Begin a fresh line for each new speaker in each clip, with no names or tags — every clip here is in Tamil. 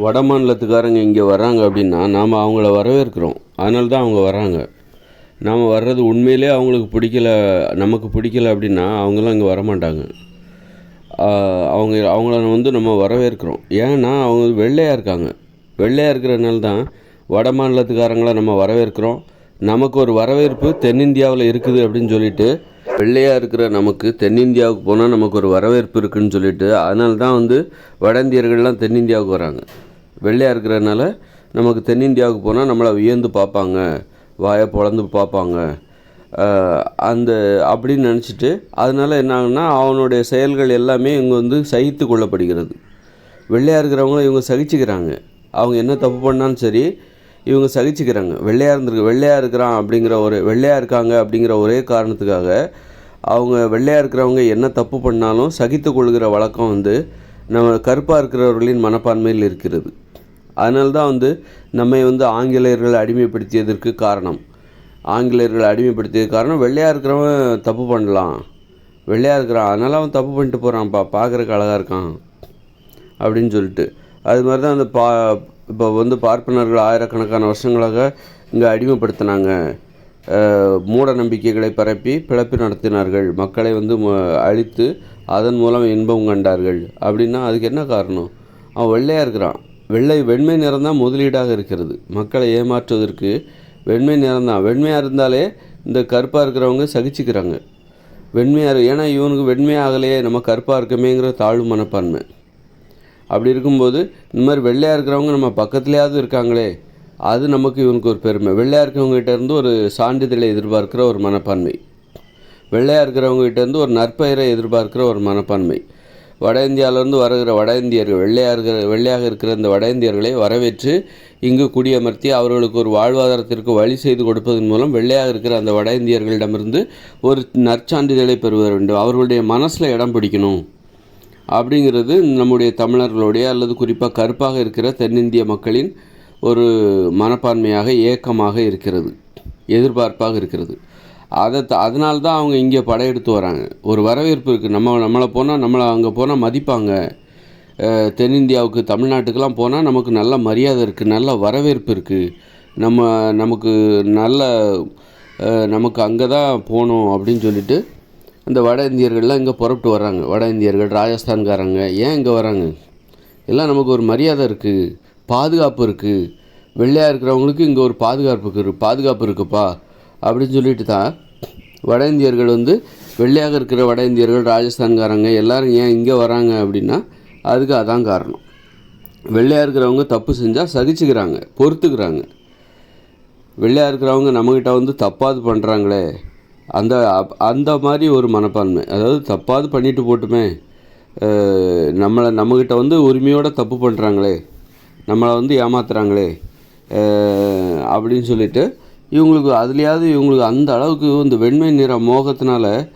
வட மாநிலத்துக்காரங்க இங்கே வராங்க அப்படின்னா நாம் அவங்கள வரவேற்கிறோம். அதனால தான் அவங்க வராங்க நாம் வர்றது உண்மையிலே அவங்களுக்கு பிடிக்கல நமக்கு பிடிக்கல அப்படின்னா அவங்களாம் இங்கே வரமாட்டாங்க. அவங்க அவங்கள வந்து நம்ம வரவேற்கிறோம். ஏன்னா அவங்க வெள்ளையாக இருக்காங்க. வெள்ளையாக இருக்கிறதுனால தான் வட மாநிலத்துக்காரங்களை நம்ம வரவேற்கிறோம். நமக்கு ஒரு வரவேற்பு தென்னிந்தியாவில் இருக்குது அப்படின்னு சொல்லிட்டு வெள்ளையாக இருக்கிற நமக்கு தென்னிந்தியாவுக்கு போனால் நமக்கு ஒரு வரவேற்பு இருக்குன்னு சொல்லிட்டு அதனால தான் வந்து வட இந்தியர்கள்லாம் தென்னிந்தியாவுக்கு வராங்க. வெள்ளையாக இருக்கிறதுனால நமக்கு தென்னிந்தியாவுக்கு போனால் நம்மளை வியந்து பார்ப்பாங்க வாயை பொழந்து பார்ப்பாங்க. அந்த அப்படின்னு நினச்சிட்டு அதனால என்ன ஆகுன்னா அவனுடைய செயல்கள் எல்லாமே இங்கே வந்து சகித்து கொள்ளப்படுகிறது. வெள்ளையாக இருக்கிறவங்கள இவங்க சகிச்சுக்கிறாங்க. அவங்க என்ன தப்பு பண்ணாலும் சரி இவங்க சகிச்சுக்கிறாங்க. வெள்ளையாக இருந்திருக்கு வெள்ளையாக இருக்கிறான் அப்படிங்கிற ஒரு வெள்ளையாக இருக்காங்க அப்படிங்கிற ஒரே காரணத்துக்காக அவங்க வெள்ளையாக இருக்கிறவங்க என்ன தப்பு பண்ணாலும் சகித்து கொள்கிற வழக்கம் வந்து நம்ம கருப்பாக இருக்கிறவர்களின் மனப்பான்மையில் இருக்கிறது. அதனால தான் வந்து நம்மை வந்து ஆங்கிலேயர்கள் அடிமைப்படுத்தியதற்கு காரணம். ஆங்கிலேயர்கள் அடிமைப்படுத்தியது காரணம் வெள்ளையாக இருக்கிறவன் தப்பு பண்ணலாம். வெள்ளையாக இருக்கிறான் அதனால் அவன் தப்பு பண்ணிட்டு போகிறான்ப்பா பார்க்குறக்கு அழகாக இருக்கான் அப்படின்னு சொல்லிட்டு. அது மாதிரி தான் அந்த பா இப்போ வந்து பார்ப்பனர்கள் ஆயிரக்கணக்கான வருஷங்களாக இங்கே அடிமைப்படுத்தினாங்க. மூட நம்பிக்கைகளை பரப்பி பிழப்பு நடத்தினார்கள். மக்களை வந்து ம- அழித்து அதன் மூலம் இன்பம் கண்டார்கள். அப்படின்னா அதுக்கு என்ன காரணம்? அவன் வெள்ளையாக இருக்கிறான். வெள்ளை வெண்மை நிறம் தான் முதலீடாக இருக்கிறது. மக்களை ஏமாற்றுவதற்கு வெண்மை நிறம் தான். வெண்மையாக இருந்தாலே இந்த கருப்பாக இருக்கிறவங்க சகிச்சுக்கிறாங்க. வெண்மையாக ஏன்னா இவனுக்கு வெண்மையாகலையே நம்ம கருப்பாக இருக்கமேங்கிற தாழ்வு மனப்பான்மை. அப்படி இருக்கும்போது இந்த மாதிரி வெள்ளையாக இருக்கிறவங்க நம்ம பக்கத்துலேயாவது இருக்காங்களே அது நமக்கு இவனுக்கு ஒரு பெருமை. வெள்ளையாக இருக்கிறவங்ககிட்ட இருந்து ஒரு சான்றிதழை எதிர்பார்க்கிற ஒரு மனப்பான்மை. வெள்ளையாக இருக்கிறவங்ககிட்ட இருந்து ஒரு நற்பெயரை எதிர்பார்க்கிற ஒரு மனப்பான்மை. வட இந்தியாவிலேருந்து வருகிற வட இந்தியர்கள் வெள்ளையாக இருக்கிற வெள்ளையாக இருக்கிற இந்த வட இந்தியர்களை வரவேற்று இங்கு குடியமர்த்தி அவர்களுக்கு ஒரு வாழ்வாதாரத்திற்கு வழி செய்து கொடுப்பதன் மூலம் வெள்ளையாக இருக்கிற அந்த வட இந்தியர்களிடமிருந்து ஒரு நற்சான்றிதழை பெறுவ வேண்டும். அவர்களுடைய மனசில் இடம் பிடிக்கணும். அப்படிங்கிறது நம்முடைய தமிழர்களுடைய அல்லது குறிப்பாக கருப்பாக இருக்கிற தென்னிந்திய மக்களின் ஒரு மனப்பான்மையாக ஏக்கமாக இருக்கிறது எதிர்பார்ப்பாக இருக்கிறது. அதை த- அதனால தான் அவங்க இங்கே படையெடுத்து வராங்க. ஒரு வரவேற்பு இருக்குது நம்ம நம்மளை போனால் நம்மளை அங்கே போனால் மதிப்பாங்க. தென்னிந்தியாவுக்கு தமிழ்நாட்டுக்கெல்லாம் போனால் நமக்கு நல்ல மரியாதை இருக்குது நல்ல வரவேற்பு இருக்குது நம்ம நமக்கு நல்ல நமக்கு அங்கே தான் போகணும் அப்படின்னு சொல்லிட்டு இந்த வட இந்தியர்கள்லாம் இங்கே புறப்பட்டு வர்றாங்க. வட இந்தியர்கள் ராஜஸ்தான்காரங்க ஏன் இங்கே வராங்க எல்லாம் நமக்கு ஒரு மரியாதை இருக்குது பாதுகாப்பு இருக்குது வெள்ளையாக இருக்கிறவங்களுக்கு இங்கே ஒரு பாதுகாப்புக்கு பாதுகாப்பு இருக்குப்பா அப்படின்னு சொல்லிட்டு தான் வட இந்தியர்கள் வந்து வெள்ளையாக இருக்கிற வட இந்தியர்கள் ராஜஸ்தான்காரங்க எல்லாரும் ஏன் இங்கே வராங்க அப்படின்னா அதுக்கு அதான் காரணம். வெள்ளையாக இருக்கிறவங்க தப்பு செஞ்சால் சகிச்சுக்கிறாங்க பொறுத்துக்கிறாங்க. வெள்ளையாக இருக்கிறவங்க நம்மக்கிட்ட வந்து தப்பாது பண்ணுறாங்களே அந்த அப்- அந்த மாதிரி ஒரு மனப்பான்மை. அதாவது தப்பாவது பண்ணிட்டு போட்டுமே. நம்மளை நம்மக்கிட்ட வந்து உரிமையோடு தப்பு பண்ணுறாங்களே நம்மளை வந்து ஏமாத்துறாங்களே. அப்படின்னு சொல்லிட்டு இவங்களுக்கு அதுலேயாவது இவங்களுக்கு அந்த அளவுக்கு இந்த வெண்மை நிற மோகத்தினால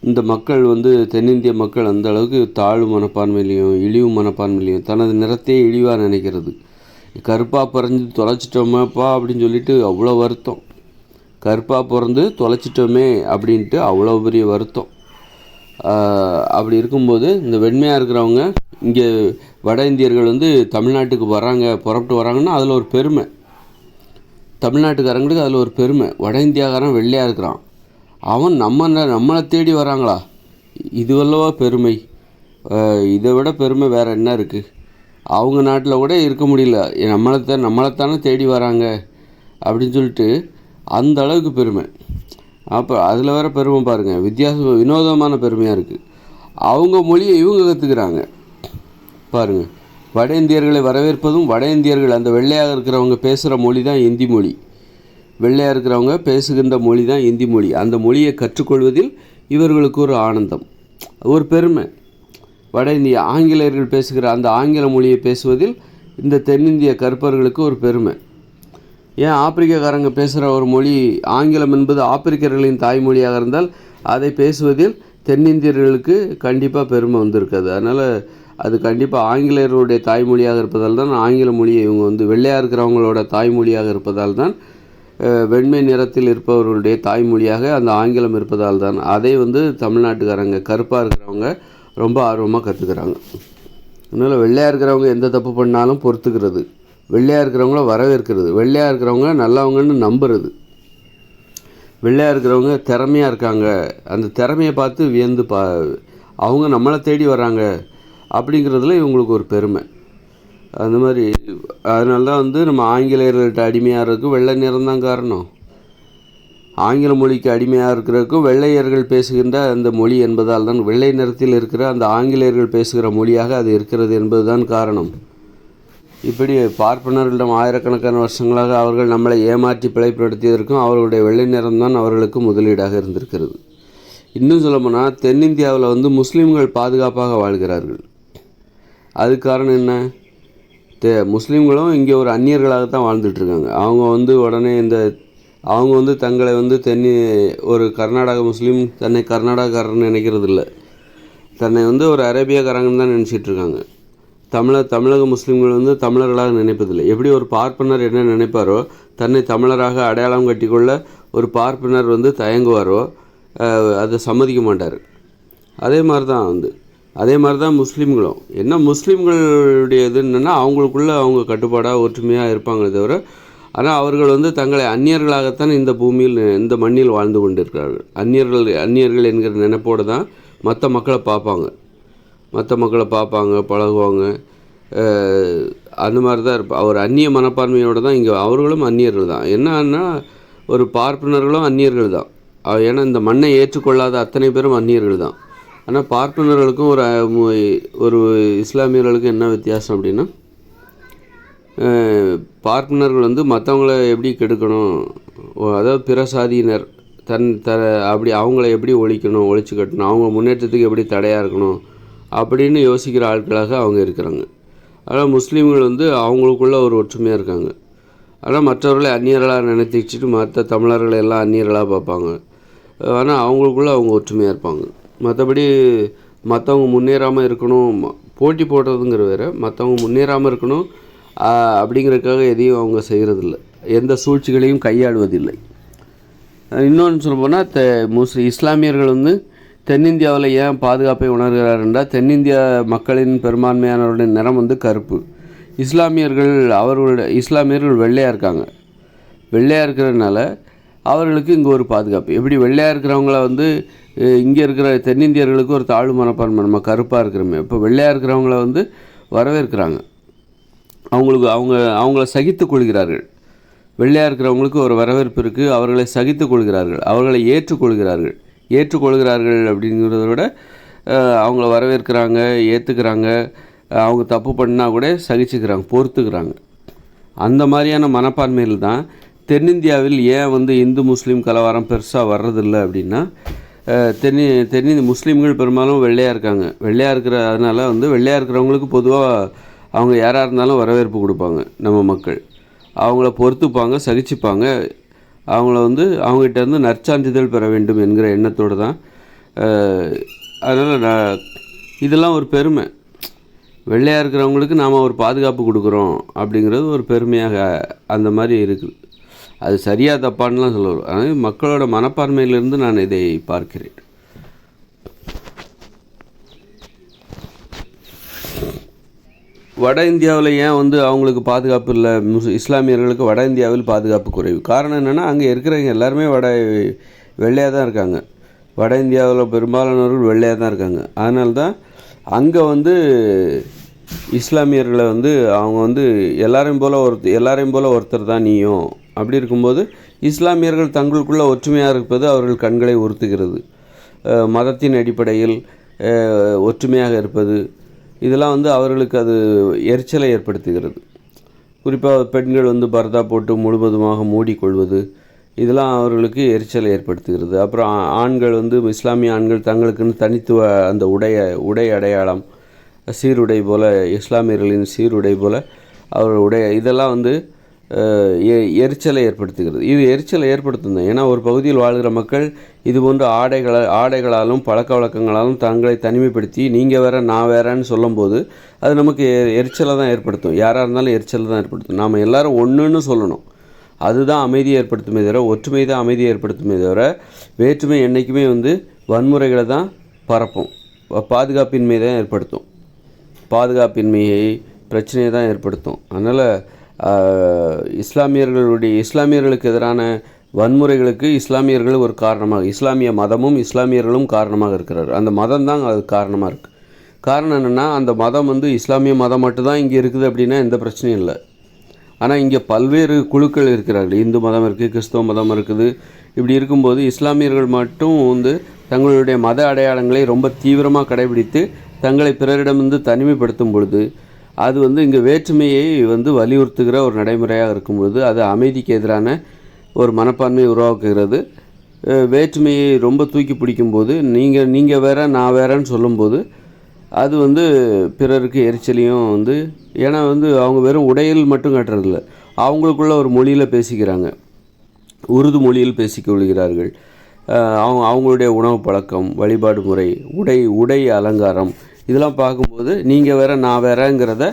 இந்த மக்கள் வந்து தென்னிந்திய மக்கள் அந்த அளவுக்கு தாழ்வு மனப்பான்மையிலையும் இழிவு மனப்பான்மையிலையும் தனது நிறத்தையே இழிவாக நினைக்கிறது. கருப்பாக பறஞ்சு தொலைச்சிட்டோமேப்பா அப்படின்னு சொல்லிட்டு அவ்வளோ வருத்தம். கருப்பாக பிறந்து தொலைச்சிட்டோமே அப்படின்ட்டு அவ்வளோ பெரிய வருத்தம். அப்படி இருக்கும்போது இந்த வெண்மையாக இருக்கிறவங்க இங்கே வட இந்தியர்கள் வந்து தமிழ்நாட்டுக்கு வராங்க புறப்பட்டு வராங்கன்னா அதில் ஒரு பெருமை. தமிழ்நாட்டுக்காரங்களுக்கு அதில் ஒரு பெருமை. வட இந்தியாக்காரன் வெள்ளையாக இருக்கிறான். அவன் நம்ம நம்மளை தேடி வராங்களா இதுவல்லவா பெருமை? இதை விட பெருமை வேறு என்ன இருக்குது அவங்க நாட்டில் கூட இருக்க முடியல. நம்மளை நம்மளைத்தானே தேடி வராங்க அப்படின்னு சொல்லிட்டு அந்த அளவுக்கு பெருமை. அப்போ அதில் வேற பெருமை பாருங்கள் வித்தியாச வினோதமான பெருமையாக இருக்குது அவங்க மொழியை இவங்க கற்றுக்கிறாங்க பாருங்கள் வட இந்தியர்களை வரவேற்பதும் வட இந்தியர்கள் அந்த வெள்ளையாக இருக்கிறவங்க பேசுகிற மொழி தான் இந்தி மொழி. வெள்ளையாக இருக்கிறவங்க பேசுகின்ற மொழி தான் இந்தி மொழி. அந்த மொழியை கற்றுக்கொள்வதில் இவர்களுக்கு ஒரு ஆனந்தம். ஒரு பெருமை. வட இந்திய ஆங்கிலேயர்கள் பேசுகிற அந்த ஆங்கில மொழியை பேசுவதில் இந்த தென்னிந்திய கற்பர்களுக்கு ஒரு பெருமை. ஏன் ஆப்பிரிக்கக்காரங்க பேசுகிற ஒரு மொழி ஆங்கிலம் என்பது ஆப்பிரிக்கர்களின் தாய்மொழியாக இருந்தால் அதை பேசுவதில் தென்னிந்தியர்களுக்கு கண்டிப்பாக பெருமை வந்திருக்காது. அதனால் அது கண்டிப்பாக ஆங்கிலேயர்களுடைய தாய்மொழியாக இருப்பதால் தான் ஆங்கில மொழியை இவங்க வந்து வெள்ளையாக இருக்கிறவங்களோட தாய்மொழியாக இருப்பதால் தான் வெண்மை நிறத்தில் இருப்பவர்களுடைய தாய்மொழியாக அந்த ஆங்கிலம் இருப்பதால் தான். அதை வந்து தமிழ்நாட்டுக்காரங்க கருப்பாக இருக்கிறவங்க ரொம்ப ஆர்வமாக கற்றுக்குறாங்க அதனால் வெள்ளையாக இருக்கிறவங்க எந்த தப்பு பண்ணாலும் பொறுத்துக்கிறது. வெள்ளையாக இருக்கிறவங்கள வரவேற்கிறது. வெள்ளையாக இருக்கிறவங்க நல்லவங்கன்னு நம்புறது. வெள்ளையாக இருக்கிறவங்க திறமையாக இருக்காங்க. அந்த திறமையை பார்த்து வியந்து பா அவங்க நம்மளை தேடி வராங்க அப்படிங்கிறதுல இவங்களுக்கு ஒரு பெருமை. அந்த மாதிரி அதனால தான் வந்து நம்ம ஆங்கிலேயர்கள்ட்ட இருக்கும் வெள்ளை நிறம் தான் காரணம். ஆங்கில மொழிக்கு அடிமையாக இருக்கிறதுக்கும் வெள்ளையர்கள் பேசுகின்ற அந்த மொழி என்பதால் தான் வெள்ளை நிறத்தில் இருக்கிற அந்த ஆங்கிலேயர்கள் பேசுகிற மொழியாக அது இருக்கிறது என்பதுதான் காரணம். இப்படி பார்ப்பனர்களிடம் ஆயிரக்கணக்கான வருஷங்களாக அவர்கள் நம்மளை ஏமாற்றி பிழைப்படுத்தியதற்கும் அவர்களுடைய வெள்ளை நிறம்தான் அவர்களுக்கு முதலீடாக இருந்திருக்கிறது. இன்னும் சொல்லப்போனால் தென்னிந்தியாவில் வந்து முஸ்லீம்கள் பாதுகாப்பாக வாழ்கிறார்கள். அது காரணம் என்ன? தே முஸ்லீம்களும் இங்கே ஒரு அந்நியர்களாகத்தான் வாழ்ந்துட்டுருக்காங்க. அவங்க வந்து உடனே இந்த அவங்க வந்து தங்களை வந்து தென்னி ஒரு கர்நாடக முஸ்லீம் தன்னை கர்நாடகாரன்னு நினைக்கிறது இல்லை தன்னை வந்து ஒரு அரேபியாக்காரங்கன்னு தான் நினச்சிட்டு இருக்காங்க தமிழ தமிழக முஸ்லீம்கள் வந்து தமிழர்களாக நினைப்பதில்லை. எப்படி ஒரு பார்ப்பனர் என்ன நினைப்பாரோ தன்னை தமிழராக அடையாளம் கட்டிக்கொள்ள ஒரு பார்ப்பனர் வந்து தயங்குவாரோ அதை சம்மதிக்க மாட்டார். அதே மாதிரி தான் வந்து. அதே மாதிரி தான் முஸ்லீம்களும். என்ன முஸ்லீம்களுடைய இது என்னென்னா அவங்களுக்குள்ள அவங்க கட்டுப்பாடாக ஒற்றுமையாக இருப்பாங்களே தவிர ஆனால் அவர்கள் வந்து தங்களை அந்நியர்களாகத்தான் இந்த பூமியில் இந்த மண்ணில் வாழ்ந்து கொண்டிருக்கிறார்கள். அந்நியர்கள் அந்நியர்கள் என்கிற நினைப்போடு தான் மற்ற மக்களை பார்ப்பாங்க. மற்ற மக்களை பார்ப்பாங்க பழகுவாங்க. அந்த மாதிரி தான் இருப்பா. ஒரு அந்நிய மனப்பான்மையோடு தான் இங்கே அவர்களும் அந்நியர்கள் தான். என்னன்னா ஒரு பார்ப்பனர்களும் அந்நியர்கள் தான். ஏன்னா இந்த மண்ணை ஏற்றுக்கொள்ளாத அத்தனை பேரும் அந்நியர்கள் தான். ஆனால் பார்ப்பனர்களுக்கும் ஒரு ஒரு இஸ்லாமியர்களுக்கும் என்ன வித்தியாசம் அப்படின்னா பார்ப்பனர்கள் வந்து மற்றவங்கள எப்படி கெடுக்கணும் அதாவது பிற சாதியினர் தன் த அப்படி அவங்கள எப்படி ஒழிக்கணும் ஒழிச்சு கட்டணும் அவங்க முன்னேற்றத்துக்கு எப்படி தடையாக இருக்கணும் அப்படின்னு யோசிக்கிற ஆட்களாக அவங்க இருக்கிறாங்க. ஆனால் முஸ்லீம்கள் வந்து அவங்களுக்குள்ள ஒரு ஒற்றுமையாக இருக்காங்க. ஆனால் மற்றவர்களை அந்நியர்களாக நினைத்திச்சுட்டு மற்ற தமிழர்களை எல்லாம் அந்நியர்களாக பார்ப்பாங்க. ஆனால் அவங்களுக்குள்ள அவங்க ஒற்றுமையாக இருப்பாங்க. மற்றபடி மற்றவங்க முன்னேறாமல் இருக்கணும் போட்டி போடுறதுங்கிற வேற. மற்றவங்க முன்னேறாமல் இருக்கணும் அப்படிங்கிறதுக்காக எதையும் அவங்க செய்கிறதில்ல எந்த சூழ்ச்சிகளையும் கையாளுவதில்லை. இன்னொன்று சொல்ல போனால் தெ முஸ் இஸ்லாமியர்கள் வந்து தென்னிந்தியாவில் ஏன் பாதுகாப்பை உணர்கிறார் என்றால் தென்னிந்திய மக்களின் பெரும்பான்மையானவருடைய நிறம் வந்து கருப்பு. இஸ்லாமியர்கள் அவர்களுடைய இஸ்லாமியர்கள் வெள்ளையாக இருக்காங்க. வெள்ளையாக இருக்கிறதுனால அவர்களுக்கு இங்கே ஒரு பாதுகாப்பு. எப்படி வெள்ளையாக இருக்கிறவங்கள வந்து இங்கே இருக்கிற தென்னிந்தியர்களுக்கு ஒரு தாழ்வு மனப்பான்மை நம்ம கருப்பாக இருக்கிறோமே. இப்போ வெள்ளையாக இருக்கிறவங்கள வந்து வரவேற்கிறாங்க. அவங்களுக்கு அவங்க அவங்கள சகித்து கொள்கிறார்கள். வெள்ளையாக இருக்கிறவங்களுக்கு ஒரு வரவேற்பு இருக்குது அவர்களை சகித்து கொள்கிறார்கள். அவர்களை ஏற்றுக்கொள்கிறார்கள். ஏற்றுக்கொள்கிறார்கள் அப்படிங்கிறத விட அவங்கள வரவேற்கிறாங்க ஏற்றுக்கிறாங்க அவங்க தப்பு பண்ணால் கூட சகிச்சுக்கிறாங்க பொறுத்துக்கிறாங்க. அந்த மாதிரியான மனப்பான்மையில் தான் தென்னிந்தியாவில் ஏன் வந்து இந்து முஸ்லீம் கலவரம் பெருசாக வர்றதில்லை அப்படின்னா தென்னி தென்னிந்திய முஸ்லீம்கள் பெரும்பாலும் வெள்ளையாக இருக்காங்க. வெள்ளையாக இருக்கிற அதனால வந்து வெள்ளையாக இருக்கிறவங்களுக்கு பொதுவாக அவங்க யாராக இருந்தாலும் வரவேற்பு கொடுப்பாங்க நம்ம மக்கள். அவங்கள பொறுத்துப்பாங்க சகிச்சுப்பாங்க. அவங்கள வந்து அவங்ககிட்ட இருந்து நற்சான்றிதழ் பெற வேண்டும் என்கிற எண்ணத்தோடு தான் அதனால் நான் இதெல்லாம் ஒரு பெருமை வெள்ளையாக இருக்கிறவங்களுக்கு நாம் ஒரு பாதுகாப்பு கொடுக்குறோம் அப்படிங்கிறது ஒரு பெருமையாக அந்த மாதிரி இருக்குது அது சரியாக தப்பான்னுலாம் சொல்லுவோம் வரல. ஆனால் மக்களோட மனப்பான்மையிலிருந்து நான் இதை பார்க்கிறேன் வட இந்தியாவில் ஏன் வந்து அவங்களுக்கு பாதுகாப்பு இல்லை? முஸ் இஸ்லாமியர்களுக்கு வட இந்தியாவில் பாதுகாப்பு குறைவு. காரணம் என்னென்னா அங்கே இருக்கிறவங்க எல்லாருமே வட வெள்ளையாக தான் இருக்காங்க. வட இந்தியாவில் பெரும்பாலானவர்கள் வெள்ளையாக தான் இருக்காங்க. அதனால தான் அங்கே வந்து இஸ்லாமியர்களை வந்து அவங்க வந்து எல்லாரையும் போல் ஒருத்தர் எல்லாரையும் போல் ஒருத்தர் தான் நீயும். அப்படி இருக்கும்போது இஸ்லாமியர்கள் தங்களுக்குள்ளே ஒற்றுமையாக இருப்பது அவர்கள் கண்களை உறுத்துகிறது. மதத்தின் அடிப்படையில் ஒற்றுமையாக இருப்பது இதெல்லாம் வந்து அவர்களுக்கு அது எரிச்சலை ஏற்படுத்துகிறது. குறிப்பாக பெண்கள் வந்து பர்தா போட்டு முழுவதுமாக மூடிக்கொள்வது இதெல்லாம் அவர்களுக்கு எரிச்சலை ஏற்படுத்துகிறது. அப்புறம் ஆண்கள் வந்து இஸ்லாமிய ஆண்கள் தங்களுக்குன்னு தனித்துவ அந்த உடைய உடை அடையாளம் சீருடை போல இஸ்லாமியர்களின் சீருடை போல அவர் உடைய இதெல்லாம் வந்து எரிச்சலை ஏற்படுத்துகிறது. இது எரிச்சலை ஏற்படுத்தும் தான். ஏன்னா ஒரு பகுதியில் வாழ்கிற மக்கள் இது போன்ற ஆடைகள ஆடைகளாலும் பழக்க வழக்கங்களாலும் தங்களை தனிமைப்படுத்தி நீங்கள் வேற நான் வேறன்னு சொல்லும்போது அது நமக்கு எரிச்சலை தான் ஏற்படுத்தும். யாராக இருந்தாலும் எரிச்சலை தான் ஏற்படுத்தும். நாம் எல்லோரும் ஒன்றுன்னு சொல்லணும். அதுதான் அமைதியை ஏற்படுத்துமே தவிர ஒற்றுமை தான் அமைதியை ஏற்படுத்துமே தவிர வேற்றுமை என்றைக்குமே வந்து வன்முறைகளை தான் பரப்பும். பாதுகாப்பின்மை தான் ஏற்படுத்தும். பாதுகாப்பின்மையை பிரச்சனையை தான் ஏற்படுத்தும். அதனால் இஸ்லாமியர்களுடைய இஸ்லாமியர்களுக்கு எதிரான வன்முறைகளுக்கு இஸ்லாமியர்கள் ஒரு காரணமாக இஸ்லாமிய மதமும் இஸ்லாமியர்களும் காரணமாக இருக்கிறார். அந்த மதம் தான் அது காரணமாக இருக்குது காரணம் என்னென்னா அந்த மதம் வந்து இஸ்லாமிய மதம் மட்டும்தான் இங்கே இருக்குது அப்படின்னா எந்த பிரச்சனையும் இல்லை. ஆனால் இங்கே பல்வேறு குழுக்கள் இருக்கிறார்கள். இந்து மதம் இருக்குது கிறிஸ்தவ மதம் இருக்குது. இப்படி இருக்கும்போது இஸ்லாமியர்கள் மட்டும் வந்து தங்களுடைய மத அடையாளங்களை ரொம்ப தீவிரமாக கடைபிடித்து தங்களை பிறரிடமிருந்து தனிமைப்படுத்தும் பொழுது அது வந்து இங்கே வேற்றுமையை வந்து வலியுறுத்துகிற ஒரு நடைமுறையாக இருக்கும் பொழுது அது அமைதிக்கு எதிரான ஒரு மனப்பான்மையை உருவாக்குகிறது. வேற்றுமையை ரொம்ப தூக்கி பிடிக்கும்போது நீங்கள் நீங்கள் வேற நான் வேறன்னு சொல்லும்போது அது வந்து பிறருக்கு எரிச்சலையும் வந்து ஏன்னா வந்து அவங்க வெறும் உடையில் மட்டும் கட்டுறதில்ல அவங்களுக்குள்ள ஒரு மொழியில் பேசிக்கிறாங்க. உருது மொழியில் பேசிக்கொள்கிறார்கள் அவங்க அவங்களுடைய உணவு பழக்கம் வழிபாடு முறை உடை உடை அலங்காரம் இதெல்லாம் பார்க்கும்போது நீங்கள் வேற நான் வேறங்கிறத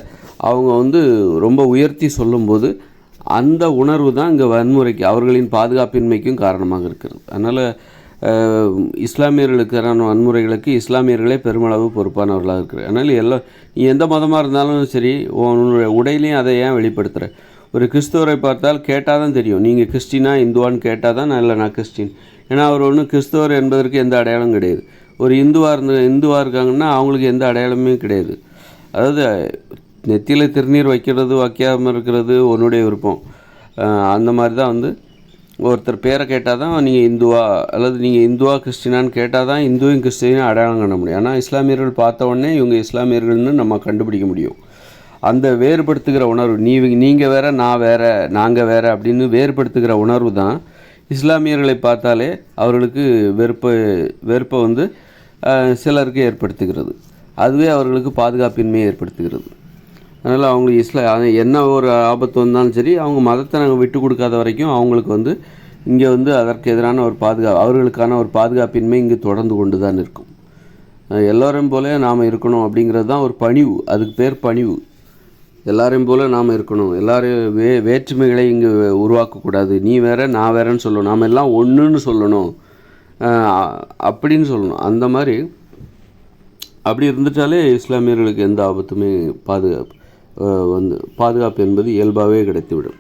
அவங்க வந்து ரொம்ப உயர்த்தி சொல்லும்போது அந்த உணர்வு தான் இங்கே வன்முறைக்கு அவர்களின் பாதுகாப்பின்மைக்கும் காரணமாக இருக்கிறது. அதனால் இஸ்லாமியர்களுக்கான வன்முறைகளுக்கு இஸ்லாமியர்களே பெருமளவு பொறுப்பானவர்களாக இருக்கிறார். அதனால் எல்லாம் நீ எந்த மதமாக இருந்தாலும் சரி உன்னுடைய உடையிலையும் அதை ஏன் வெளிப்படுத்துகிற ஒரு கிறிஸ்தவரை பார்த்தால் கேட்டால் தான் தெரியும். நீங்கள் கிறிஸ்டினா இந்துவான்னு கேட்டால் தான் நான் இல்லை நான் கிறிஸ்டின். ஏன்னா அவர் ஒன்றும் கிறிஸ்தவர் என்பதற்கு எந்த அடையாளம் கிடையாது. ஒரு இந்துவாக இருந்த இந்துவாக இருக்காங்கன்னா அவங்களுக்கு எந்த அடையாளமே கிடையாது. அதாவது நெத்தியில் திருநீர் வைக்கிறது வைக்காமல் இருக்கிறது உன்னுடைய விருப்பம். அந்த மாதிரி தான் வந்து ஒருத்தர் பேரை கேட்டால் தான் நீங்கள் இந்துவா அல்லது நீங்கள் இந்துவா கிறிஸ்டினான்னு கேட்டால் தான் இந்துவும் கிறிஸ்டினும் அடையாளம் காண முடியும். ஆனால் இஸ்லாமியர்கள் பார்த்த உடனே இவங்க இஸ்லாமியர்கள்னு நம்ம கண்டுபிடிக்க முடியும். அந்த வேறுபடுத்துகிற உணர்வு நீ நீங்கள் வேற நான் வேற நாங்கள் வேற அப்படின்னு வேறுபடுத்துகிற உணர்வு தான் இஸ்லாமியர்களை பார்த்தாலே அவர்களுக்கு வெறுப்பை வெறுப்பை வந்து சிலருக்கு ஏற்படுத்துகிறது. அதுவே அவர்களுக்கு பாதுகாப்பின்மையை ஏற்படுத்துகிறது. அதனால் அவங்களுக்கு இஸ்லா என்ன ஒரு ஆபத்து வந்தாலும் சரி அவங்க மதத்தை நாங்கள் விட்டு கொடுக்காத வரைக்கும் அவங்களுக்கு வந்து இங்கே வந்து அதற்கு எதிரான ஒரு பாதுகா அவர்களுக்கான ஒரு பாதுகாப்பின்மை இங்கே தொடர்ந்து கொண்டு தான் இருக்கும் எல்லோரும் போல நாம் இருக்கணும் அப்படிங்கிறது தான் ஒரு பணிவு. அதுக்கு பேர் பணிவு. எல்லாரையும் போல நாம் இருக்கணும். எல்லாரையும் வே வேற்றுமைகளை இங்கே உருவாக்கக்கூடாது. நீ வேற நான் வேறேன்னு சொல்லணும். நாம் எல்லாம் ஒன்றுன்னு சொல்லணும். அப்படின்னு சொல்லணும். அந்த மாதிரி அப்படி இருந்துட்டாலே இஸ்லாமியர்களுக்கு எந்த ஆபத்துமே பாதுகாப்பு வந்து பாதுகாப்பு என்பது இயல்பாகவே கிடைத்துவிடும்.